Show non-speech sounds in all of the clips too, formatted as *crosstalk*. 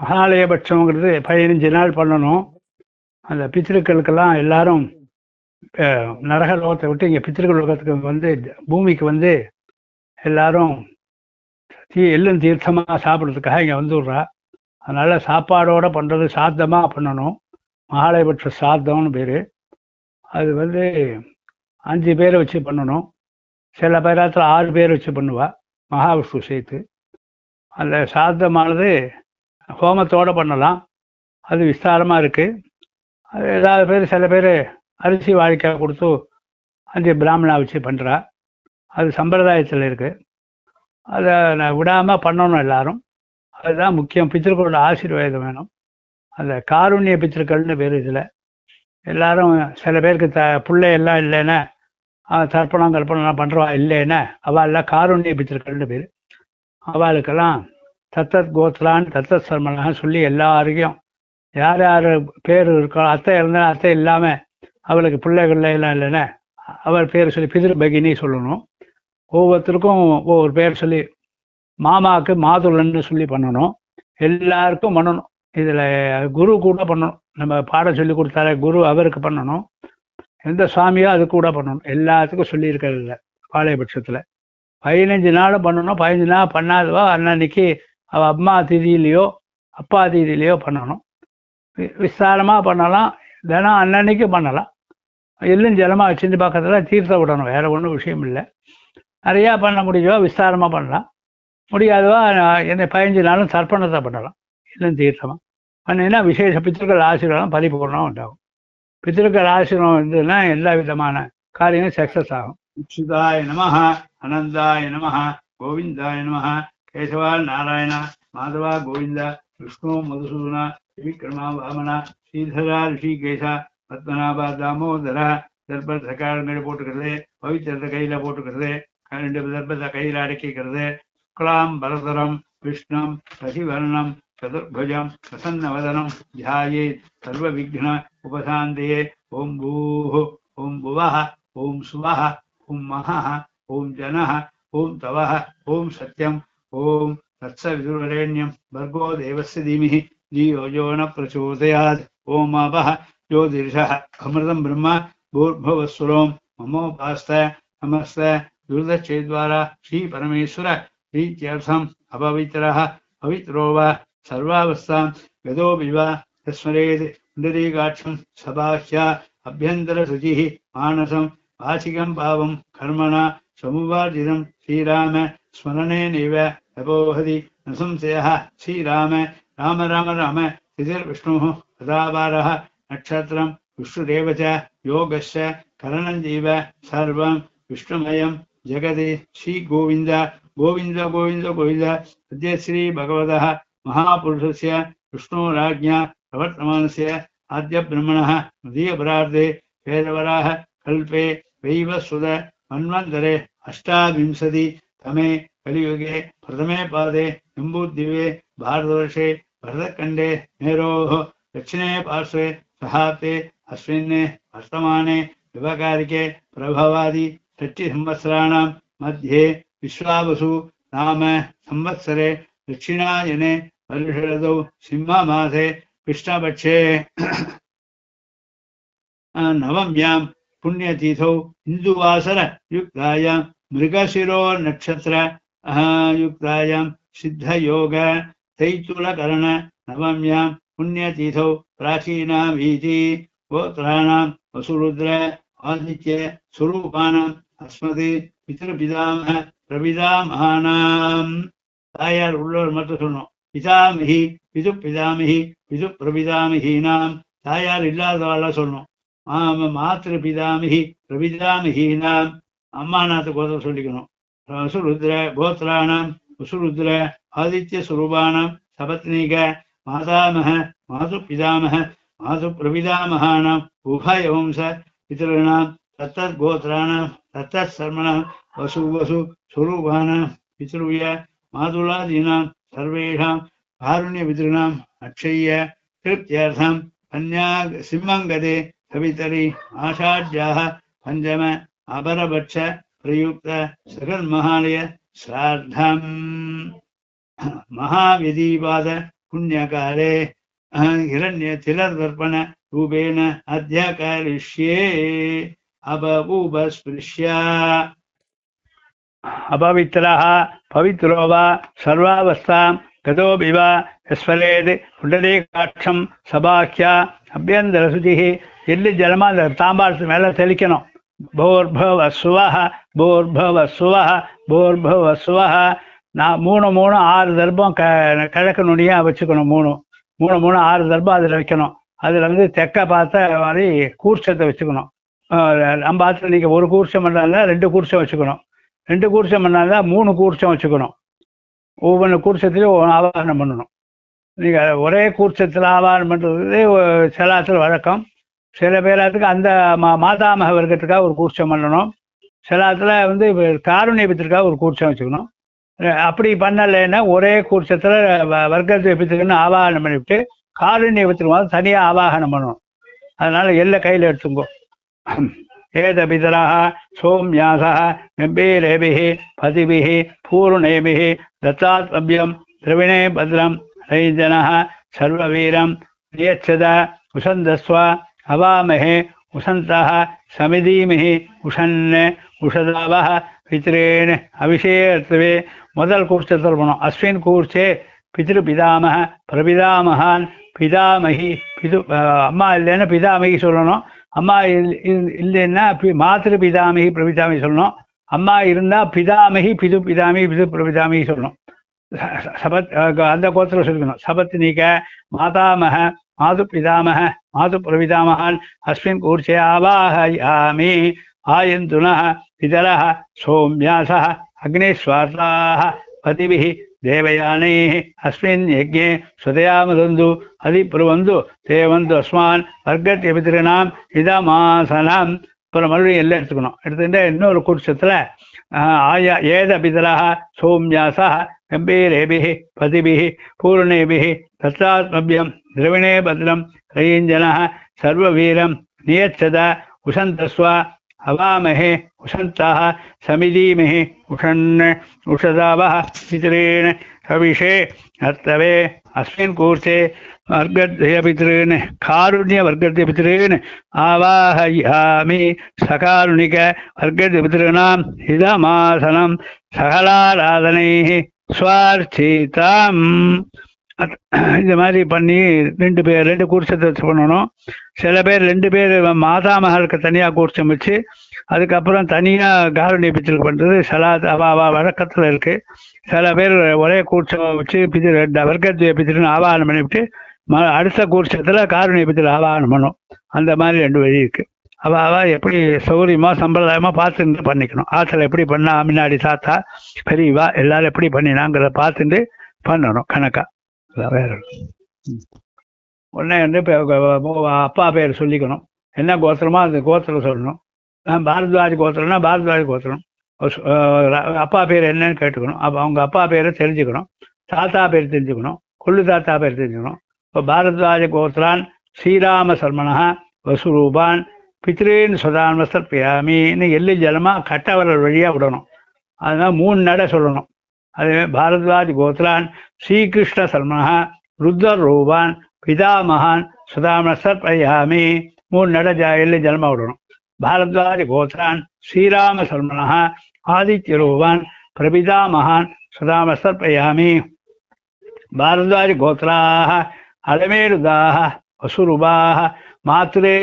மகாலயபட்சங்கிறது பதினஞ்சு நாள் பண்ணணும். அந்த பித்திருக்களுக்கெல்லாம் எல்லாரும் நரக லோகத்தை விட்டு இங்கே பித்திருக்கள் லோகத்துக்கு வந்து பூமிக்கு வந்து எல்லாரும் தீ எள்ளும் தீர்த்தமாக சாப்பிட்றதுக்காக இங்கே வந்துடுறா. அதனால சாப்பாடோட பண்ணுறது சாத்தமாக பண்ணணும். மகாலயபட்ச சாத்தம்னு பேர். அது வந்து அஞ்சு பேரை வச்சு பண்ணணும். சில பேராத்தில் ஆறு பேர் வச்சு பண்ணுவா. மகாவிஷ்ணு சேர்த்து. அந்த சாத்தமானது ஹோமத்தோடு பண்ணலாம். அது விஸ்தாரமாக இருக்குது அது ஏதாவது பேர் சில பேர் அரிசி வாழைக்காய் கொடுத்து அந்த பிராமணா வச்சு பண்ணுறா அது சம்பிரதாயத்தில் இருக்குது அதை நான் விடாமல் பண்ணணும் எல்லாரும். அதுதான் முக்கியம். பித்திருக்களோட ஆசீர்வாதம் வேணும். அந்த காருண்ய பித்திருக்கள்னு பேர் இதில். எல்லாரும் சில பேருக்கு த பிள்ளை எல்லாம் இல்லைன்னா தர்ப்பணம் கற்பனைலாம் பண்ணுறவா இல்லைன்னா அவள் காருண்ய பித்திருக்கள்னு பேர். அவளுக்கெல்லாம் தத்தத் கோத்ரான்னு தத்தத் சர்மனாக சொல்லி எல்லாருக்கும் யார் யார் பேர் இருக்கோ அத்தை இருந்தால் அத்தை இல்லாமல் அவளுக்கு பிள்ளைகள் எல்லாம் இல்லைன்னா அவர் பேர் சொல்லி பிதிரு பகினி சொல்லணும். ஒவ்வொருத்தருக்கும் ஒவ்வொரு பேர் சொல்லி மாமாவுக்கு மாதுளன்னு சொல்லி பண்ணணும். எல்லாருக்கும் பண்ணணும். இதில் குரு கூட பண்ணணும். நம்ம பாடம் சொல்லி கொடுத்தாரு குரு அவருக்கு பண்ணணும். எந்த சுவாமியோ அது கூட பண்ணணும். எல்லாத்துக்கும் சொல்லியிருக்கிறது இல்லை. பாளையபட்சத்தில் பதினஞ்சு நாளும் பண்ணணும். பதினஞ்சு நாள் பண்ணாதவா? அன்னன்னைக்கு அவள் அம்மா திதியிலையோ அப்பா திதியிலையோ பண்ணணும். வி- பண்ணலாம். தினம் அன்னன்னைக்கு பண்ணலாம். எள்ளும் ஜலமாக வச்சுட்டு பக்கத்தில் தீர்த்த விடணும். வேற ஒன்றும் விஷயம் இல்லை. நிறையா பண்ண முடியுமோ விஸ்தாரமாக பண்ணலாம். முடியாதவா என்ன பதினஞ்சு நாளும் தர்ப்பணத்தை பண்ணலாம். எள்ளும் தீர்த்தமாக பண்ணினா விசேஷ பித்திருக்கள் ஆசீர்வாதம் பரிபூர்ணம் உண்டாகும். பித்திருக்கள் ஆசீர்வாதம் இருந்ததுன்னா எல்லா விதமான காரியங்களும் சக்ஸஸ் ஆகும். சுதாய நம அனந்தாய நம கோவிந்தாய நம கேசவா நாராயண மாதவா கோவிந்த விஷ்ணு மதுசூதன விக்ரமா வாமனா ஸ்ரீதரா ரிஷிகேஷா பத்மநாபா தாமோதரா தர்ப சகாரங்களை போட்டுக்கிறது பவித்திரத்தை கையில போட்டுக்கிறது ரெண்டு தர்பத்தை கையில அடக்கிக்கிறது சுக்லாம் பரதரம் விஷ்ணம் சசிவர்ணம் சதுர்புஜம் பிரசன்னவதனம் தியாயே சர்வ விக்ன உபசாந்தயே ஓம் பூः ஓம் புவः ஓம் சுவः ஓம் மகः ஓம் ஜனः ஓம் தவः ஓம் சத்யம் ஓம் तत्सविदुर्वरेण्यं भर्गो देवस्य धीमहि धियो यो न प्रचोदयात्। ॐ आपः ज्योतिषः अमृतं ब्रह्म भूर्भुवस्वरों ममोपास्त नमस्त दुर्दक्षेद्वारा श्रीपरमेश्वर प्रीत्यर्थम् अपवित्रः, पवित्रो वा, सर्वावस्थां गतोऽपि वा, तस्मरेत् पुण्डरीकाक्षं सभाह्या अभ्यन्तरशुचिः मानसं, वाचिकं पावं कर्मणा समुपार्जितं श्रीराम स्मरणेनैव तपोहति न संशयः श्रीराम। राम राम राम। तिथिर्विष्णुः सदावारः नक्षत्रं विष्णुरेव च योगश्च करणं चैव सर्वं विष्णुमयं जगति। श्रीगोविन्द, गोविन्द गोविन्द गोविन्द। सद्य श्रीभगवतः महापुरुषस्य विष्णुराज्ञा प्रवर्तमानस्य आद्यब्रह्मणः, मदीयपरार्धे वेदवराः कल्पे, वैवस्वत मन्वन्तरे अष्टाविंशति तमे कलियुगे प्रथमे पादे जम्बूद्वीपे भारतवर्षे भरतखण्डे मेरोः दक्षिणे पार्श्वे सहाते अस्मिन् वर्तमाने विवकारिके प्रभवादि षष्टिसंवत्सराणां मध्ये विश्वावसु नाम संवत्सरे दक्षिणायने वर्षऋतौ सिंहमासे कृष्णपक्षे नवम्यां पुण्यतिथौ इन्दुवासरयुक्तायां मृगशिरो नक्षत्र युक्तायां सिद्धयोग तैतुलकरण नवम्यां पुण्यतिथौ प्राचीनामीति गोत्राणां वसुरुद्र आदित्य स्वरूपाणाम् अस्मति பிதృபிதாம பிரபிதாமகானாம் தாயார் உள்ளோர் மட்டும் சொல்லணும் பிதாமிகி பிது பிதாமிகி பிது பிரபிதாமிகீனாம் தாயார் இல்லாதவாள சொல்லணும் மா- மாத்திரு பிதாமிகி பிரபிதாமிகினாம் அம்மா நாத்து கோத்திரம் சொல்லிக்கணும். வசுருத்ர கோத்ராணாம் வசுருத்ர ஆதித்ய சுரூபானாம் சபத்னிக மாதாமக மாது பிதாமக மாது பிரபிதாமகானாம் உபய வம்ச பிதॄணாம் தத்தத் கோத்ராணாம் தத்தத் சர்மணாம் வசு வசு சுரூபானாம் பித்ருய மாதுலாதீனாம் சர்வேஷாம் காருண்ய பிதॄணாம் அக்ஷய திருப்தியர்த்தம் கன்யா சிம்மங்கதே कवितरी आषाढ्याः पंचम अपरपक्ष प्रयुक्त सकर्मालय श्राद्धम्। महाविधिवाद पुण्यकाले हिरण्यतिलदर्पणरूपेण अद्य करिष्ये अबभूपस्पृश्य अपवित्र पवित्रो वर्वावस्था सर्वावस्थां गतोऽपि वा यस्फलेत् कुण्डलीकाक्षं सभाख्या अभ्यन्तरशुचिः சுதி எள்ளி ஜலமா அந்த தாம்பாளத்து மேல தெளிக்கணும். போர்பவ சுவஹ போர்பவ சுவஹ போர்பவ சுவஹ. நான் மூணு மூணு ஆறு தர்பம் க கிழக்கு நுனியா வச்சுக்கணும் மூணு. மூணு மூணு ஆறு தர்பம் அதில் வைக்கணும். அதில் வந்து தெக்க பார்த்த மாதிரி கூர்ச்சத்தை வச்சுக்கணும். நம்ம ஆத்துல நீங்கள் ஒரு கூர்ச்சம் பண்ணாலும் ரெண்டு கூர்ச்சம் வச்சுக்கணும். ரெண்டு கூர்ச்சம் பண்ணாதான் மூணு கூர்ச்சம் வச்சுக்கணும். ஒவ்வொன்று கூர்ச்சத்துலையும் ஒவ்வொரு ஆவாகனம் பண்ணணும். நீங்கள் ஒரே கூர்ச்சத்தில் ஆவாகனம் பண்ணுறது சிலாத்தில் வழக்கம். சில பேராத்துக்கு அந்த மா மாதாமக வர்க்கத்துக்காக ஒரு கூர்ச்சம் பண்ணணும். சில இடத்துல வந்து காருண்ய பித்திற்காக ஒரு கூர்ச்சம் வச்சுக்கணும். அப்படி பண்ணலைன்னா ஒரே கூர்ச்சத்தில் வர்க்கத்தை பித்துக்குன்னு ஆவாகனம் பண்ணிவிட்டு காருண்ய பித்திற்கு தனியாக ஆவாகனம் பண்ணணும். அதனால் எல்லை கையில் எடுத்துங்கோ ஏதபிதராக சோம்யாசக கம்பீரேபிஹ பதிபிஹ பூர்ணேபிஹ தத்தாத்மபியம் திரவிணே பத்ரம் ரைஜனக சர்வவீரம் நியச்சத குசந்தஸ்வ அவாமகே உசந்தः சமிதீமிஹி உஷன்னு உஷதாவஹ பித்ரேன் அபிஷேர்த்தவே முதல் கூர்ச்சை சொல்லணும் அஸ்வின் கூர்ச்சே பிதிரு பிதாமக பிரபிதாமகான் பிதாமகி பிது அம்மா இல்லைன்னா பிதாமகி சொல்லணும். அம்மா இல்லைன்னா மாத்திரு பிதாமகி பிரபிதாமகி சொல்லணும். அம்மா இருந்தால் பிதாமகி பிது பிதாமகி பிது பிரபிதாமகி சொல்லணும். சபத் அந்த கோத்திரம் சொல்லிக்கணும். சபத் நீக்க மாதாமக மாது பிதாமக மாது பிரபிதாமகான் அஸ்மின் கூர்ச்சையாவாஹயாமி ஆயந்துனः पितरः सोम्यासः अग्निस्वार्थाः पतिभिः देवयानैः अस्मिन् यज्ञे स्वतया मदन्तु अधिब्रुवन्तु ते वन्तु अस्मान् வர்க்கத்திய பித்திருநாம் இதமாசனம் அப்புறம் மறுபடியும் எல்லாம் எடுத்துக்கணும். எடுத்துட்டு இன்னொரு குருஷத்தில் ஆயா ஏத பிதராக சோம்யாசா கம்பீரேபிகி பதிபிகி பூர்ணேபிகி தத்தாத்மபியம் द्रविणे भद्रम क्रयञ्जनः सर्वीर नियत्सद उसंतस्व हवामहे उसंता समिदीमहे उषण, उषदाव, पितॄन्, हविषे, हर्तवे अस्मिन् कारुण्य वर्गद्वयपितॄन्, कारुण्यवर्गद्वयपितॄन्, आवाहयामि सकारुणिकवर्गद्वयपितॄणाम् हिदमासनम सकलाराधन स्वार्थिताम्। *clears throat* இந்த மாதிரி பண்ணி ரெண்டு பேர் ரெண்டு கூர்ச்சத்தை வச்சு பண்ணணும் சில பேர் ரெண்டு பேர் மாதா மகளுக்கு தனியாக கூர்ச்சம் வச்சு அதுக்கப்புறம் தனியாக காரணி பிச்சல் பண்ணுறது சலாத் அவா வழக்கத்தில் இருக்குது சில பேர் ஒரே கூர்ச்சம் வச்சு பிச்சு ரெண்டு வர்க்கத்துவ பிச்சுன்னு ஆவாகனம் பண்ணிவிட்டு ம அடுத்த கூர்ச்சத்தில் காரணி பிச்சல் ஆவாகனம் பண்ணும். அந்த மாதிரி ரெண்டு வழி இருக்குது அவா எப்படி சௌரியமாக சம்பிரதாயமாக பார்த்துட்டு பண்ணிக்கணும். ஆற்றுல எப்படி பண்ணா முன்னாடி தாத்தா பெரியவா எல்லாரும் எப்படி பண்ணினாங்கிறத பார்த்துட்டு பண்ணணும் கணக்காக வேற உடனே வந்து இப்போ அப்பா பேர் சொல்லிக்கணும். என்ன கோத்திரமோ அந்த கோத்திரம் சொல்லணும். பாரத்வாஜ் கோத்திரம்னா பாரத்வாஜ் கோத்திரம். அப்பா பேர் என்னன்னு கேட்டுக்கணும். அப்போ அவங்க அப்பா பேரை தெரிஞ்சுக்கணும். தாத்தா பேர் தெரிஞ்சுக்கணும். கொள்ளு தாத்தா பேர் தெரிஞ்சுக்கணும். இப்போ பாரத்வாஜ கோத்திரான் ஸ்ரீராம சர்மனா வசுரூபான் பித்ரேன்னு சுதான்ம பியாமின்னு எள்ளு ஜலமாக கட்டவரல் வழியாக விடணும். அதனால் மூணு நடை சொல்லணும். அதே பாரத்வாஜ் கோத்ரான் ஸ்ரீகிருஷ்ண சர்மனா ருத்ர ரூபான் பிதாமகான் சுதாமசர் பயாமி மூணு நட ஜ எள்ளி விடணும். பாரத்வாஜ் கோத்ரான் ஸ்ரீராம சர்மனா ஆதித்ய ரூபான் பிரபிதாமகான் சுதாமசர் பயாமி பாரத்வாஜ் கோத்ராக அலமேருதாக வசுருபாக மாத்திரே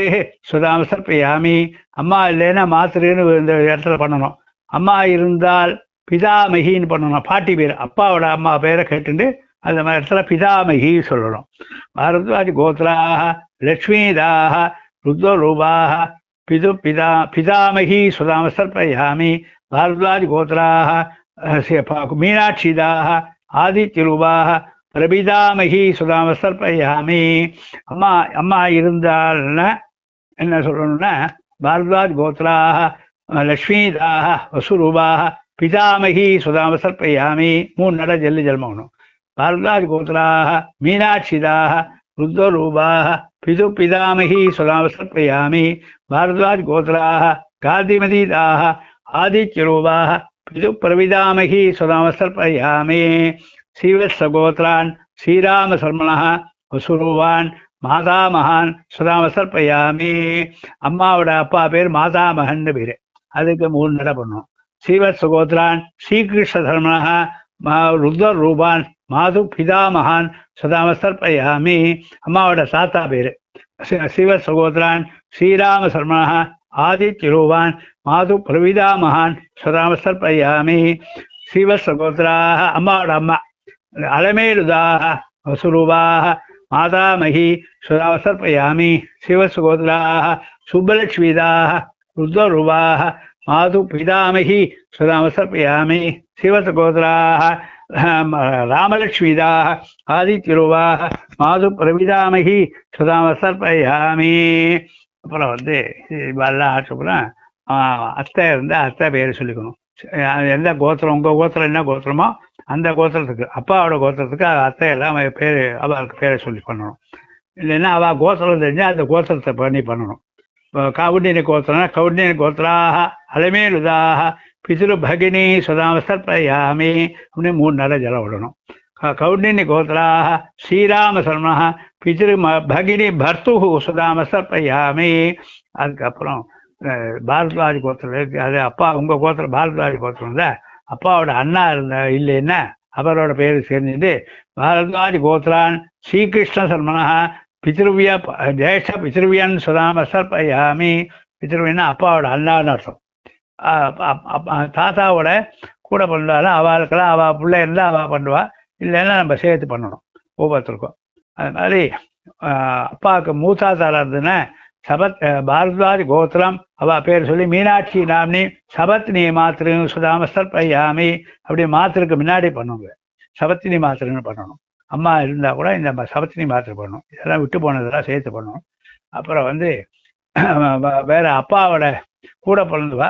சுதாமசர் பயாமி அம்மா இல்லைன்னா மாத்திரேன்னு இந்த இடத்துல பண்ணணும். அம்மா இருந்தால் பிதாமகின்னு பண்ணணும். பாட்டி பேர் அப்பாவோட அம்மா பேரை கேட்டுட்டு அந்த மாதிரி இடத்துல பிதாமகி சொல்லணும். பாரத்வாஜ் கோத்ராக லக்ஷ்மிதாக ருத்வரூபாக பிது பிதா பிதாமகி சுதாம சர்ப்பயாமி பாரத்வாஜ் கோத்ராக அஹ், சி- ப- மீனாட்சிதாக ஆதித்யரூபாக பிரபிதாமகி சுதாம சர்ப்பயாமி. அம்மா அம்மா இருந்தால்னா என்ன சொல்லணும்னா பாரத்வாஜ் கோத்ராக லக்ஷ்மிதாக வசுரூபாக பிதாமகி சுதாம சர்ப்பயாமி. மூணு நட ஜல்லி ஜென்மகணும் பாரத்வாஜ் கோத்ராக மீனாட்சிதாக ருத்வரூபாக பிது பிதாமகி சுதாம சர்ப்பயாமி. பாரத்வாஜ் கோத்ராக காந்திமதீதாக ஆதித்யரூபாக பிது பிரவிதாமகி சுதாம சர்ப்பயாமி. ஸ்ரீவத்ஸ கோத்ரான் வசுருவான் மாதாமகான் சுதாமசர்ப்பயாமி அம்மாவோட அப்பா பேர் மாதாமகன் பேர். அதுக்கு மூணு நட பண்ணும். ஸ்ரீவத் சுகோத்ரான் ஸ்ரீகிருஷ்ண தர்மணः ருத்ர ரூபான் மாது பிதாமகான் சதாம சர்ப்பயாமி அம்மாவோட தாத்தா பேரு. ஸ்ரீவத் சுகோத்ரான் ஸ்ரீராம சர்மணः ஆதித்யரூபான் மாது பிரவிதாமகான் சதாம சர்ப்பயாமி ஸ்ரீவத் சுகோத்ராக அம்மாவோட அம்மா. அலமேலுதாக வசுரூபாக மாதாமகி சுதாவசர்ப்பயாமி சிவசுகோதராக சுப்பலட்சுமிதாக ருத்ரரூபாः மாது பிதாமகி சுதாவசர்ப்பயாமி சிவசுகோதராः ராமலட்சுமிதாக ஆதித்யரூபாः மாது பிரவிதாமகி சுதாமசர்பயாமி அப்புறம் வந்து இதெல்லாம் அப்புறம் அத்தை இருந்தால் அத்தை பேர் சொல்லிக்கணும். எந்த கோத்திரம் உங்கள் கோத்திரம் என்ன கோத்திரமோ அந்த கோத்திரத்துக்கு அப்பாவோட கோத்திரத்துக்கு அத்தை எல்லாம் பேர் அவளுக்கு பேரை சொல்லி பண்ணணும். இல்லைன்னா அவள் கோத்திரம் தெரிஞ்சால் அந்த கோத்திரத்தை பண்ணி பண்ணணும். இப்போ கவுண்டினி கோத்திரம்னா கோத்திராக அலமேலுதாக பிதிரு பகினி சுதாமசர்ப்பயாமி அப்படின்னு மூணு நேரம் ஜலம் விடணும். க- கௌண்டினி கோத்திராக ஸ்ரீராம சர்மः பிதிரு ம பகினி பர்த்து சுதாமசர்ப்பயாமி அதுக்கப்புறம் அஹ், பாரத்வாஜ் கோத்திரம் இருக்கு. அது அப்பா உங்கள் கோத்திரம் பாரத்வாஜ் கோத்திரம் இல்லை. அப்பாவோட அண்ணா இருந்த இல்லைன்னா அவரோட பேர் சேர்ந்துட்டு பாரத்வாஜ் கோத்ரான் ஸ்ரீகிருஷ்ண சர்மனா பித்ருவிய ஜேஷ்ட பித்ருவியன் சுதாம சர்பயாமி பித்ருவியன்னா அப்பாவோட அண்ணான்னு அர்த்தம். தாத்தாவோட கூட பண்ணாலும் அவளுக்கெல்லாம் அவள் பிள்ளை இருந்தால் அவள் பண்ணுவா. இல்லைன்னா நம்ம சேர்த்து பண்ணணும் ஒவ்வொருத்தருக்கும். அது மாதிரி அப்பாவுக்கு மூத்தாத்தால இருந்துன்னா சபத் அஹ் பாரத்வாஜ் கோத்திரம் அவ பேர் சொல்லி மீனாட்சி நாமினி சபத்னி மாத்திரு சுதாமஸ்தர் பையாமி அப்படி மாத்திருக்கு முன்னாடி பண்ணுவாங்க. சபத்தினி மாத்திரைன்னு பண்ணணும். அம்மா இருந்தா கூட இந்த ம- சபத்தினி மாத்திரை பண்ணணும் இதெல்லாம் விட்டு போனதெல்லாம் சேர்த்து பண்ணணும் அப்புறம் வந்து *clears throat* வேற அப்பாவோட கூட பிறந்தவா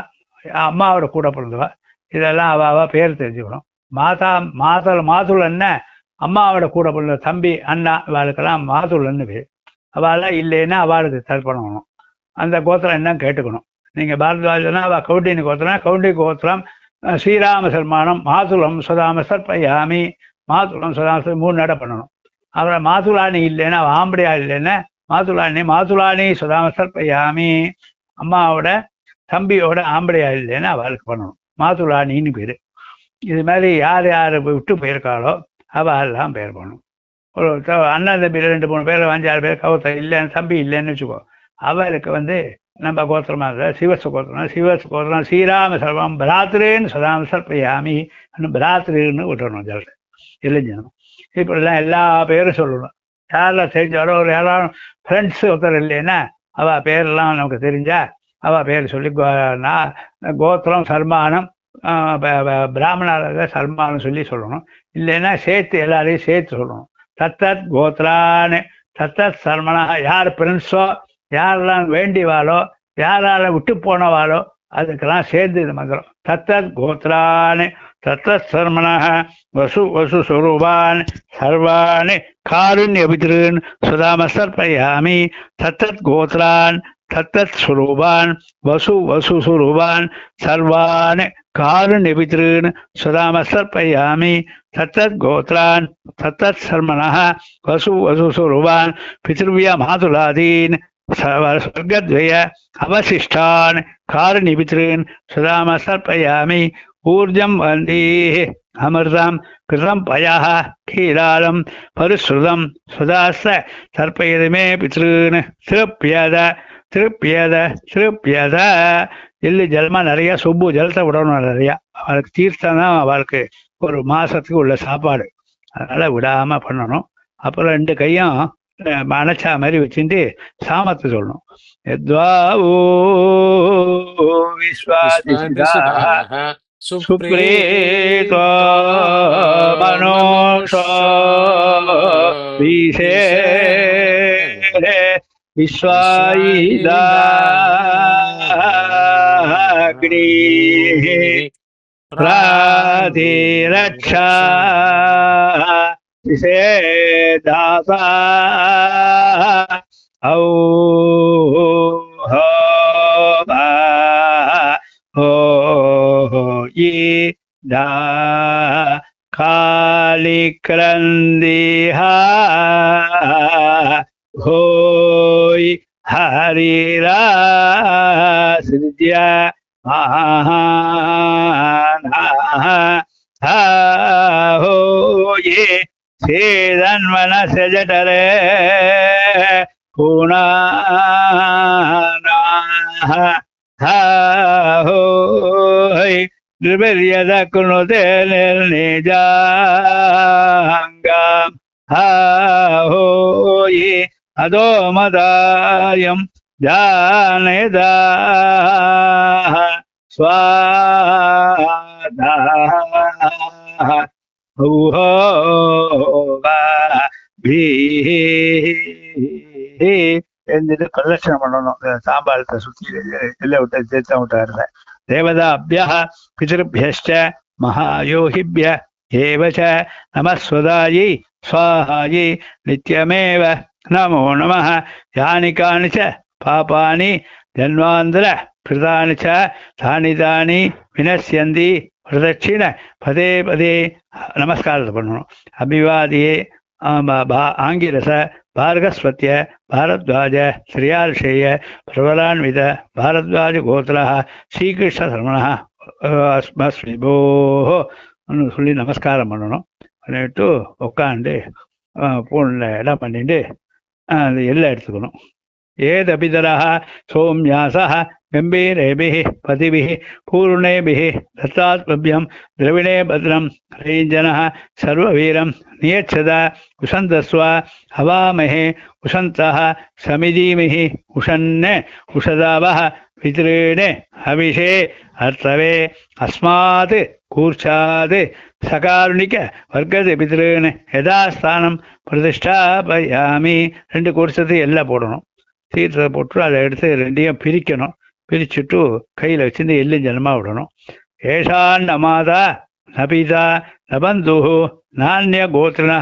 அம்மாவோட கூட பிறந்தவா இதெல்லாம் அவ அவ பேர் தெரிஞ்சுக்கணும். மாதா மாதல் மாதுளன்னு அம்மாவோட கூட பிறந்த தம்பி அண்ணா இவாளுக்கெல்லாம் மாதுளன்னு பேர். அவெல்லாம் இல்லைன்னா அவளுக்கு தர்ப்பணம் அந்த கோத்திரம் என்னன்னு கேட்டுக்கணும். நீங்க பாரத்வாஜனா அவள் கௌண்டினி கோத்திரம் கவுண்டி கோத்திரம் ஸ்ரீராம சர்மானம் மாதுளம் சுதாம சர்ப்பயாமி மாசுலம் சதாசுரம் மூணு நடை பண்ணணும். அப்புறம் மாதுளானி இல்லைன்னா ஆம்படியா இல்லைன்னா மாதுளானி மாதுளானி சுதாம பையாமி அம்மாவோட தம்பியோட ஆம்படியா இல்லைன்னா அவளுக்கு பண்ணணும். மாதுளானின்னு பேரு. இது மாதிரி யார் யார் விட்டு போயிருக்காளோ அவெல்லாம் பேர் பண்ணும். ஒரு அண்ணன் தம்பி ரெண்டு மூணு பேர் அஞ்சு ஆறு பேர் கவுத்த இல்லைன்னு தம்பி இல்லைன்னு வச்சுக்கோ அவருக்கு வந்து நம்ம கோத்திரமா இருக்கிற சிவச கோத்திரம் சிவச கோத்திரம் ஸ்ரீராம சர்வம் பிராத்திரேன்னு சதாம் சர்பயாமி பிராத்திரின்னு விட்டுறணும் ஜலத்தை இளைஞனும் இப்படிலாம் எல்லா பேரும் சொல்லணும். யாரெல்லாம் தெரிஞ்சாலும் ஒரு யாரும் ஃப்ரெண்ட்ஸ் ஒருத்தர் இல்லைன்னா அவள் பேரெல்லாம் நமக்கு தெரிஞ்சா அவள் பேர் சொல்லி கோ- கோத்திரம் சல்மானம் ஆஹ் சல்மானம் பிராமணால சொல்லி சொல்லணும். இல்லைன்னா சேர்த்து எல்லாரையும் சேர்த்து சொல்லணும். தத்தத் கோத்ரான்னு தத்தத் சல்மனா யார் பிரின்ஸோ யாரெல்லாம் வேண்டிவாளோ யாரால விட்டு போனவாளோ அதுக்கெல்லாம் சேர்ந்து இது மந்திரம். தத்தத் கோத்ரான்னு தத்தத் சர்மனः வசு வசு சுரூபான் சர்வாணி காருண்யபிதிருன் சுதாம சர்ப்பயாமி தத்தத் கோத்ரான் தத்தத் சுரூபான் வசு வசு சுரூபான் சர்வாணி காருண்யபிதிருன் சுதாம சர்ப்பயாமி தத்தத் கோத்ரான் ஊர்ஜம் வந்தி. அமிர்தம் கிருதம் பயாக கீழாலம் பரிசுதம் சுதாச சர்ப்பயதுமே பித்ருன்னு திருப்பியத திருப்பியத திருப்பியத. எள்ளு ஜலமா நிறைய சுப்பு ஜலத்தை விடணும் நிறையா. அவளுக்கு தீர்த்தம் தான் அவளுக்கு ஒரு மாசத்துக்கு உள்ள சாப்பாடு. அதனால விடாம பண்ணணும். அப்புறம் ரெண்டு கையும் அஹ், அணைச்சா மாதிரி வச்சுட்டு சாமத்தை சொல்லணும். எத்வா ஓ சுப்ரீதோ सुप्रेत मनुष विषे विश्वाग्नि प्राधिरक्षा दासा औ ida kali krandiha hoy harira sridya mahana hoye சேதன்மன செஜடரே Guna ಬೆರಿಯದಕ್ಕುನು ನಿಜಾಂಗ ಹೋಯಿ ಅದೋ ಮದಾಯಂ ಜಾನದ ಸ್ವಾದ எழுந்துட்டு பிரதட்சணம் பண்ணணும் சாம்பாரத்தை சுற்றி எல்லாம் விட்டு சேர்த்தா விட்டு தேவதாபிய பிதபியச்ச மகாயோகிபிய ஏவச்ச நமஸ்வதாயி சுவாஹாயி நித்யமேவ நமோ நம யானி காணி ச பாபானி ஜன்மாந்திர கிருதானி ச தானி தானி வினசியந்தி பிரதட்சிண பதே பதே நமஸ்காரத்தை பண்ணணும் அபிவாதியே ஆங்கிலச பார்கஸ்வத்திய பாரத்வாஜ ஸ்ரீயார்ஷேய பிரபலான்வித பாரத்வாஜ கோத்திரா ஸ்ரீகிருஷ்ண சரமணா அஸ்மஸ்விபோஹோ சொல்லி நமஸ்காரம் பண்ணணும். பண்ணிவிட்டு உட்காந்து பூனில் இடம் பண்ணிட்டு அந்த எல்லை எடுத்துக்கணும். ஏதபிதரः சோம்யாசா गम्भीरेभिः पतिभिः पूर्णेभिः दत्तात्मभ्यं द्रविणे भद्रं रञ्जनः सर्ववीरं नियच्छद उशन्तस्व हवामहे उशन्तः समिधीमिः उषन् उषदावः पितॄणे हविषे अर्थवे अस्मात् कूर्चात् சகாருணிக்க வர்க்கத்தை பித்திருன்னு யதாஸ்தானம் பிரதிஷ்டாபயாமி ரெண்டு குடிசத்தை எல்லாம் போடணும் தீர்த்தத்தை போட்டு அதை எடுத்து ரெண்டையும் பிரிக்கணும் பிரிச்சுட்டு கையில் வச்சுருந்து எல்லும் ஜனமாக விடணும். ஏஷான் மாதா நபிதா நபந்து நானிய கோத்திரன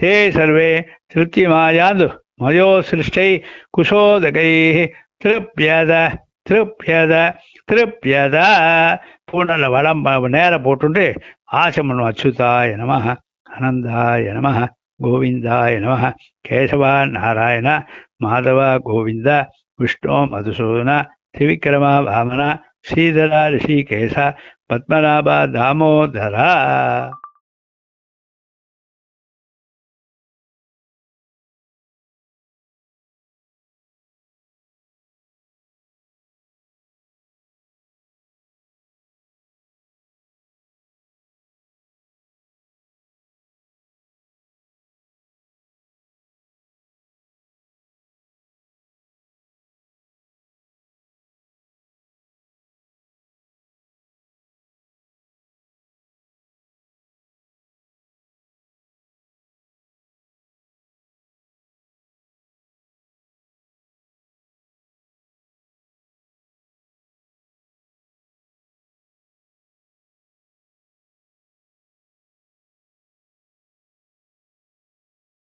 தே சர்வே திருப்திமாயாது மயோ சிருஷ்டை குஷோதகை திருப்பியத திருப்பியத திருப்பியத பூனல வளம் நேரம் போட்டுண்டு ஆசை பண்ணும் அச்சுதாய நம அனந்தாய நம கோவிந்தாய நம கேசவா நாராயண மாதவா கோவிந்த விஷ்ணு மதுசூதன திவிக்ரமா வாமன ஸ்ரீதரா ரிஷிகேச பத்மநாப தாமோதரா